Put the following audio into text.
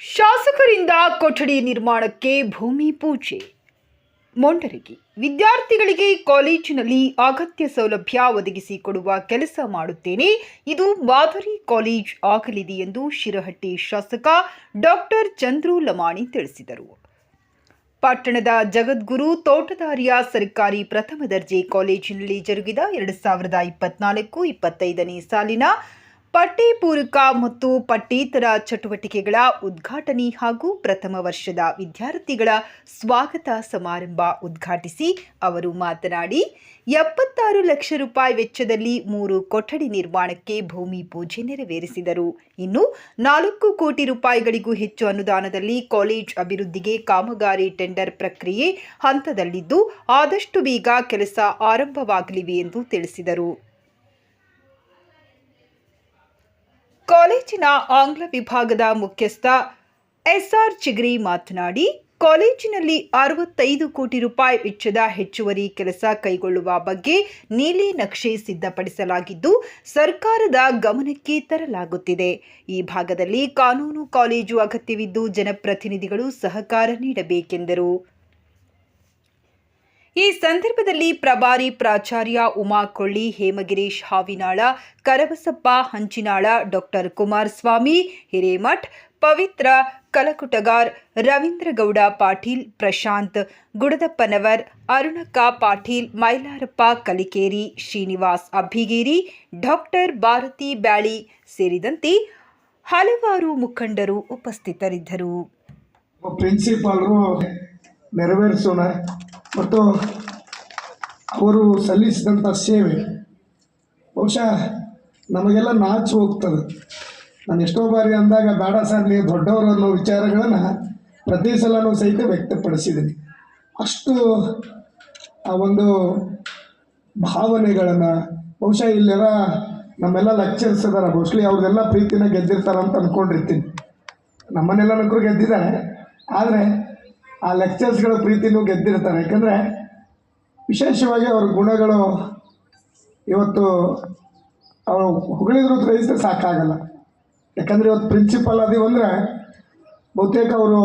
ಶಾಸಕರಿಂದ ಕೊಠಡಿ ನಿರ್ಮಾಣಕ್ಕೆ ಭೂಮಿ ಪೂಜೆ. ಮೊಂಡರಿಗೆ ವಿದ್ಯಾರ್ಥಿಗಳಿಗೆ ಕಾಲೇಜಿನಲ್ಲಿ ಅಗತ್ಯ ಸೌಲಭ್ಯ ಒದಗಿಸಿಕೊಡುವ ಕೆಲಸ ಮಾಡುತ್ತೇನೆ. ಇದು ಮಾದರಿ ಕಾಲೇಜ್ ಆಗಲಿದೆ ಎಂದು ಶಿರಹಟ್ಟಿ ಶಾಸಕ ಡಾಕ್ಟರ್ ಚಂದ್ರು ಲಮಾಣಿ ತಿಳಿಸಿದರು. ಪಟ್ಟಣದ ಜಗದ್ಗುರು ತೋಟದಾರ್ಯ ಸರ್ಕಾರಿ ಪ್ರಥಮ ದರ್ಜೆ ಕಾಲೇಜಿನಲ್ಲಿ ಜರುಗಿದ ಎರಡು ಸಾವಿರದ ಇಪ್ಪತ್ನಾಲ್ಕು ಇಪ್ಪತ್ತೈದನೇ ಸಾಲಿನ ಪಠ್ಯಪೂರಕ ಮತ್ತು ಪಠ್ಯೇತರ ಚಟುವಟಿಕೆಗಳ ಉದ್ಘಾಟನೆ ಹಾಗೂ ಪ್ರಥಮ ವರ್ಷದ ವಿದ್ಯಾರ್ಥಿಗಳ ಸ್ವಾಗತ ಸಮಾರಂಭ ಉದ್ಘಾಟಿಸಿ ಅವರು ಮಾತನಾಡಿ, ಎಪ್ಪತ್ತಾರು ಲಕ್ಷ ರೂಪಾಯಿ ವೆಚ್ಚದಲ್ಲಿ ಮೂರು ಕೊಠಡಿ ನಿರ್ಮಾಣಕ್ಕೆ ಭೂಮಿ ಪೂಜೆ ನೆರವೇರಿಸಿದರು. ಇನ್ನು ನಾಲ್ಕು ಕೋಟಿ ರೂಪಾಯಿಗಳಿಗೂ ಹೆಚ್ಚು ಅನುದಾನದಲ್ಲಿ ಕಾಲೇಜ್ ಅಭಿವೃದ್ಧಿಗೆ ಕಾಮಗಾರಿ ಟೆಂಡರ್ ಪ್ರಕ್ರಿಯೆ ಹಂತದಲ್ಲಿದ್ದು, ಆದಷ್ಟು ಬೇಗ ಕೆಲಸ ಆರಂಭವಾಗಲಿವೆ ಎಂದು ತಿಳಿಸಿದರು. ಕಾಲೇಜಿನ ಆಂಗ್ಲ ವಿಭಾಗದ ಮುಖ್ಯಸ್ಥ ಎಸ್ಆರ್ ಚಿಗ್ರಿ ಮಾತನಾಡಿ, ಕಾಲೇಜಿನಲ್ಲಿ ಅರವತ್ತೈದು ಕೋಟಿ ರೂಪಾಯಿ ವೆಚ್ಚದ ಹೆಚ್ಚುವರಿ ಕೆಲಸ ಕೈಗೊಳ್ಳುವ ಬಗ್ಗೆ ನೀಲಿ ನಕ್ಷೆ ಸಿದ್ಧಪಡಿಸಲಾಗಿದ್ದು, ಸರ್ಕಾರದ ಗಮನಕ್ಕೆ ತರಲಾಗುತ್ತಿದೆ. ಈ ಭಾಗದಲ್ಲಿ ಕಾನೂನು ಕಾಲೇಜು ಅಗತ್ಯವಿದ್ದು ಜನಪ್ರತಿನಿಧಿಗಳು ಸಹಕಾರ ನೀಡಬೇಕೆಂದರು. ಈ ಸಂದರ್ಭದಲ್ಲಿ ಪ್ರಭಾರಿ ಪ್ರಾಚಾರ್ಯ ಉಮಾ ಕೊಳ್ಳಿ ಹೇಮಗಿರೀಶ್ ಹಾವಿನಾಳ, ಕರಬಸಪ್ಪ ಹಂಚಿನಾಳ, ಡಾಕ್ಟರ್ ಕುಮಾರಸ್ವಾಮಿ, ಹಿರೇಮಠ್, ಪವಿತ್ರ ಕಲಕುಟಗಾರ್ ರವೀಂದ್ರಗೌಡ ಪಾಟೀಲ್, ಪ್ರಶಾಂತ್ ಗುಡದಪ್ಪನವರ್, ಅರುಣಕ್ಕ ಪಾಟೀಲ್, ಮೈಲಾರಪ್ಪ ಕಲಿಕೇರಿ, ಶ್ರೀನಿವಾಸ್ ಅಬ್ಬಿಗೇರಿ ಡಾಕ್ಟರ್ ಭಾರತಿ ಬ್ಯಾಳಿ ಸೇರಿದಂತೆ ಹಲವಾರು ಮುಖಂಡರು ಉಪಸ್ಥಿತರಿದ್ದರು. ಪ್ರಿನ್ಸಿಪಾಲರು ನೆರವೇರಿಸೋಣ. ಮತ್ತು ಅವರು ಸಲ್ಲಿಸಿದಂಥ ಸೇವೆ ಬಹುಶಃ ನಮಗೆಲ್ಲ ನಾಚು ಹೋಗ್ತದೆ. ನಾನು ಎಷ್ಟೋ ಬಾರಿ ಅಂದಾಗ ಬೇಡ ಸರ್ ನೀವು ದೊಡ್ಡವರು ಅನ್ನೋ ವಿಚಾರಗಳನ್ನು ಪ್ರತಿ ಸಲನೂ ಸಹಿತ ವ್ಯಕ್ತಪಡಿಸಿದ್ದೀನಿ. ಅಷ್ಟು ಆ ಒಂದು ಭಾವನೆಗಳನ್ನು ಬಹುಶಃ ಇಲ್ಲೆಲ್ಲ ನಮ್ಮೆಲ್ಲ ಲೆಕ್ಚರ್ಸ್ ಇದಾರೆ ಮೋಸ್ಟ್ಲಿ ಅವ್ರದ್ದೆಲ್ಲ ಪ್ರೀತಿನ ಗೆದ್ದಿರ್ತಾರಂತ ಅಂದ್ಕೊಂಡಿರ್ತೀನಿ ನಮ್ಮನೆಲ್ಲ ನಕರು ಗೆದ್ದಿದ್ದಾರೆ, ಆದರೆ ಆ ಲೆಕ್ಚರ್ಸ್ಗಳ ಪ್ರೀತಿನೂ ಗೆದ್ದಿರ್ತಾರೆ ಯಾಕಂದರೆ ವಿಶೇಷವಾಗಿ ಅವ್ರ ಗುಣಗಳು ಇವತ್ತು ಅವರು ಹೊಗಳಿದ್ರು ಗ್ರಹಿಸಿದ್ರೆ ಸಾಕಾಗಲ್ಲ. ಯಾಕಂದರೆ ಇವತ್ತು ಪ್ರಿನ್ಸಿಪಲ್ ಅದೀವಂದರೆ ಬಹುತೇಕ ಅವರು